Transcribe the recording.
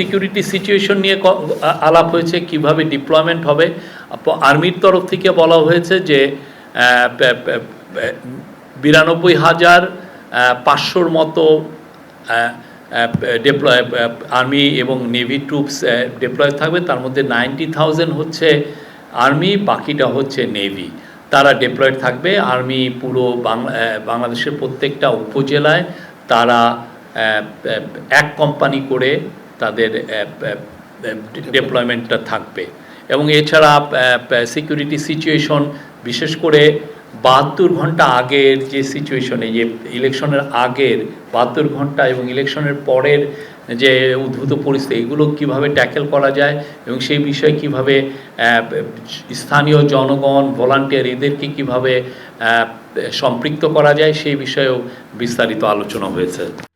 Security situation নিয়ে আলাপ হয়েছে, কীভাবে ডিপ্লয়মেন্ট হবে। আর্মির তরফ থেকে বলা হয়েছে যে বিরানব্বই হাজার পাঁচশোর মতো ডেপ্লয় আর্মি এবং নেভি ট্রুপস ডেপ্লয় থাকবে। তার মধ্যে নাইনটি থাউজেন্ড হচ্ছে আর্মি বাকিটা হচ্ছে নেভি তারা ডেপ্লয়েড থাকবে। আর্মি পুরো বাংলা বাংলাদেশের প্রত্যেকটা উপজেলায় তারা এক কোম্পানি করে তাদের ডেপ্লয়মেন্টটা থাকবে। এবং এছাড়া সিকিউরিটি সিচুয়েশন বিশেষ করে বাহাত্তর ঘণ্টা আগের যে সিচুয়েশনে যে ইলেকশনের আগের বাহাত্তর ঘণ্টা এবং ইলেকশনের পরের যে উদ্ভূত পরিস্থিতি, এগুলো কীভাবে ট্যাকেল করা যায় এবং সেই বিষয়ে কীভাবে স্থানীয় জনগণ ভলান্টিয়ার এদেরকে কীভাবে সম্পৃক্ত করা যায়, সেই বিষয়েও বিস্তারিত আলোচনা হয়েছে।